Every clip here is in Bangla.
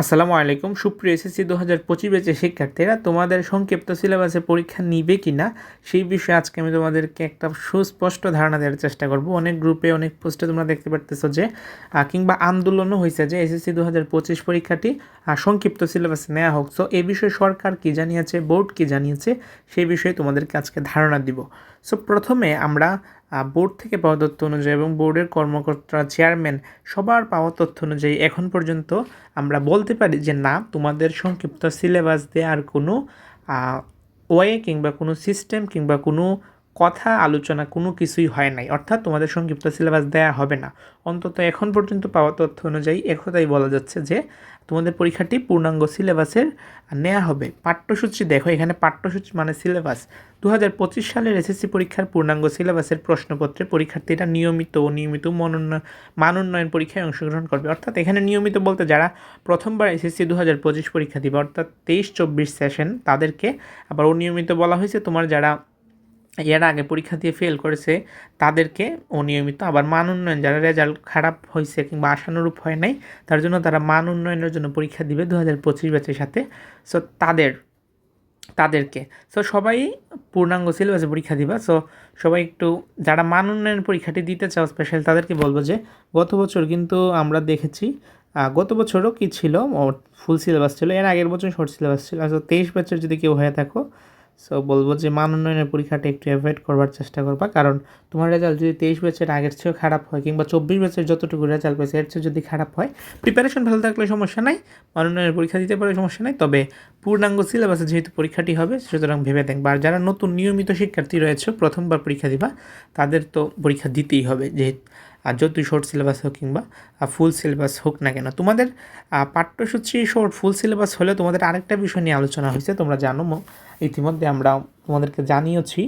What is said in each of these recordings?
আসসালামু আলাইকুম। সুপ্রিয় এসএসসি দু হাজার পঁচিশ ব্যাচের শিক্ষার্থীরা, তোমাদের সংক্ষিপ্ত সিলেবাসে পরীক্ষা নিবে কি না সেই বিষয়ে আজকে আমি তোমাদেরকে একটা সুস্পষ্ট ধারণা দেওয়ার চেষ্টা করব। অনেক গ্রুপে, অনেক পোস্টে তোমরা দেখতে পারতেছো যে কিংবা আন্দোলনও হয়েছে যে এসএসসি দু হাজার পঁচিশ পরীক্ষাটি সংক্ষিপ্ত সিলেবাসে নেওয়া হোক। সো এই বিষয়ে সরকার কি জানিয়েছে, বোর্ড কি জানিয়েছে, সেই বিষয়ে তোমাদেরকে আজকে ধারণা দিব। সো প্রথমে আমরা বোর্ড থেকে পাওয়া তথ্য অনুযায়ী এবং বোর্ডের কর্মকর্তা চেয়ারম্যান সবার পাওয়া তথ্য অনুযায়ী এখন পর্যন্ত আমরা বলতে পারি যে না, তোমাদের সংক্ষিপ্ত সিলেবাস দেওয়ার কোনো ওয়ে কিংবা কোনো সিস্টেম কিংবা কোনো কথা, আলোচনা কোনো কিছুই হয় নাই। অর্থাৎ তোমাদের সংক্ষিপ্ত সিলেবাস দেওয়া হবে না। অন্তত এখন পর্যন্ত পাওয়া তথ্য অনুযায়ী একথাই বলা যাচ্ছে যে, তোমাদের পরীক্ষাটি পূর্ণাঙ্গ সিলেবাসের নেওয়া হবে। পাঠ্যসূচি দেখো, এখানে পাঠ্যসূচি মানে সিলেবাস দু হাজার পঁচিশ সালের এসএসসি পরীক্ষার পূর্ণাঙ্গ সিলেবাসের প্রশ্নপত্রে পরীক্ষার্থীরা নিয়মিত ও নিয়মিত মনোন্নয়ন মানোন্নয়ন পরীক্ষায় অংশগ্রহণ করবে। অর্থাৎ এখানে নিয়মিত বলতে যারা প্রথমবার এসএসসি দু হাজার পঁচিশ পরীক্ষা দিবে, অর্থাৎ তেইশ চব্বিশ সেশন তাদেরকে আবার অনিয়মিত বলা হয়েছে। তোমার যারা এর আগে পরীক্ষা দিয়ে ফেল করেছে, তাদেরকে অনিয়মিত, আবার মান উন্নয়ন, যারা রেজাল্ট খারাপ হয়েছে কিংবা আশানুরূপ হয় নাই, তার জন্য তারা মান উন্নয়নের জন্য পরীক্ষা দিবে দু হাজার পঁচিশ ব্যাচের সাথে। সো তাদের, তাদেরকে। সো সবাই পূর্ণাঙ্গ সিলেবাসে পরীক্ষা দিবা। সো সবাই একটু, যারা মান উন্নয়ন পরীক্ষাটি দিতে চাও স্পেশাল তাদেরকে বলব যে, গত বছর কিন্তু আমরা দেখেছি গত বছরও কি ছিল ফুল সিলেবাস ছিল, এর আগের বছর শর্ট সিলেবাস ছিল। সো তেইশ ব্যাচের যদি কেউ হয়ে থাকো সো বলব যে মান উন্নয়নের পরীক্ষাটা একটু অ্যাভয়েড করবার চেষ্টা করবা। কারণ তোমার রেজাল্ট যদি তেইশ ব্যাচের আগের চেয়েও খারাপ হয় কিংবা চব্বিশ ব্যাচের যতটুকু রেজাল্ট পেয়েছে, এর চেয়ে যদি খারাপ হয় প্রিপারেশন ভালো থাকলে সমস্যা নাই মান উন্নয়নের পরীক্ষা দিতে পারে সমস্যা নাই। তবে পূর্ণাঙ্গ সিলেবাসে যেহেতু পরীক্ষাটি হবে, সুতরাং ভেবে দেখবা। আর যারা নতুন নিয়মিত শিক্ষার্থী রয়েছে, প্রথমবার পরীক্ষা দিবা, তাদের তো পরীক্ষা দিতেই হবে। যেহেতু আর যতই শর্ট সিলেবাস হোক কিংবা ফুল সিলেবাস হোক না কেন, তোমাদের পাঠ্যসূচি শর্ট ফুল সিলেবাস হলে তোমাদের আরেকটা বিষয় নিয়ে আলোচনা হয়েছে, তোমরা জানো ইতিমধ্যে আমরা তোমাদেরকে জানিয়েছি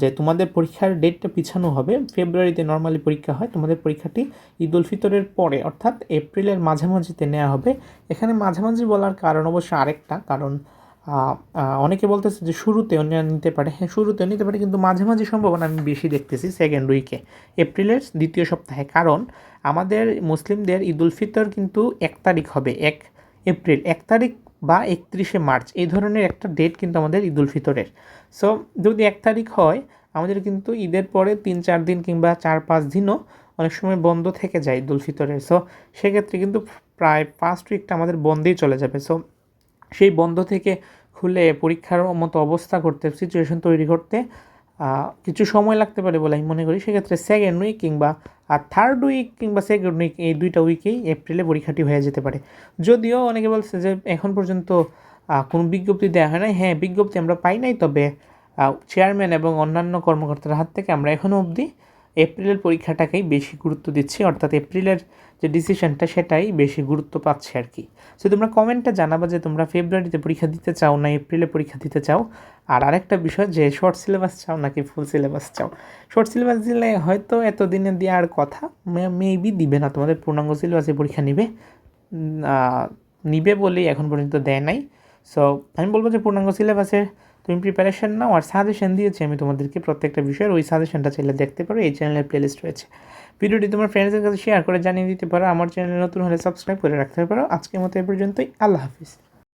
যে তোমাদের পরীক্ষার ডেটটা পিছানো হবে ফেব্রুয়ারিতে নর্মালি পরীক্ষা হয়, তোমাদের পরীক্ষাটি ঈদ উল ফিতরের পরে, অর্থাৎ এপ্রিলের মাঝামাঝিতে নেওয়া হবে, এখানে মাঝামাঝি বলার কারণ অবশ্য আরেকটা, কারণ অনেকে বলতেছে যে শুরুতে অন্য নিতে পারে। হ্যাঁ শুরুতে নিতে পারে, কিন্তু মাঝে মাঝে সম্ভাবনা আমি বেশি দেখতেছি সেকেন্ড উইকে এপ্রিলের দ্বিতীয় সপ্তাহে, কারণ আমাদের মুসলিমদের ঈদ উল ফিতর কিন্তু এক তারিখ হবে, এক এপ্রিল। এক তারিখ বা একত্রিশে মার্চ, এই ধরনের একটা ডেট কিন্তু আমাদের ঈদ উল ফিতরের। সো যদি এক তারিখ হয়, আমাদের কিন্তু ঈদের পরে তিন চার দিন কিংবা চার পাঁচ দিনও অনেক সময় বন্ধ থেকে যায় ঈদ উল ফিতরের। সো সেক্ষেত্রে কিন্তু প্রায় ফার্স্ট উইকটা আমাদের বন্ধেই চলে যাবে। সো সেই বন্ধ থেকে খুলে পরীক্ষার মতো অবস্থা করতে সিচুয়েশন তৈরি করতে কিছু সময় লাগতে পারে বলে আমি মনে করি। সেক্ষেত্রে সেকেন্ড উইক কিংবা আর থার্ড উইক কিংবা সেকেন্ড উইক এই দুইটা উইকেই এপ্রিলে পরীক্ষাটি হয়ে যেতে পারে। যদিও অনেকে বলছে যে এখন পর্যন্ত কোনো বিজ্ঞপ্তি দেওয়া হয় নাই। হ্যাঁ বিজ্ঞপ্তি আমরা পাই নাই, তবে চেয়ারম্যান এবং অন্যান্য কর্মকর্তার হাত থেকে আমরা এখনও অবধি এপ্রিলের পরীক্ষাটাকেই বেশি গুরুত্ব দিচ্ছি, অর্থাৎ এপ্রিলের যে ডিসিশনটা সেটাই বেশি গুরুত্ব পাচ্ছে আর কি। সো তোমরা কমেন্টটা জানাবা যে তোমরা ফেব্রুয়ারিতে পরীক্ষা দিতে চাও না এপ্রিলে পরীক্ষা দিতে চাও? আর আরেকটা বিষয় যে শর্ট সিলেবাস চাও নাকি ফুল সিলেবাস চাও? শর্ট সিলেবাস দিলে হয়তো এতদিনে দেওয়ার কথা মেবি দিবে না, তোমাদের পূর্ণাঙ্গ সিলেবাসে পরীক্ষা নিবে। নিবে বলেই এখন পর্যন্ত দেয় নাই। সো আমি বলব যে পূর্ণাঙ্গ সিলেবাসের তুমি প্রিপারেশন নাও আর সাজেশন দিয়েছি আমি তোমাদেরকে প্রত্যেকটা বিষয়ের। ওই সাজেশনটা চাইলে দেখতে পারো, এই চ্যানেলের প্লেলিস্ট রয়েছে। ভিডিওটি তোমার ফ্রেন্ডসদের কাছে শেয়ার করে জানিয়ে দিতে পারো। আমার চ্যানেল নতুন হলে সাবস্ক্রাইব করে রাখতে পারো। আজকের মতো এ পর্যন্তই। আল্লাহ হাফিজ।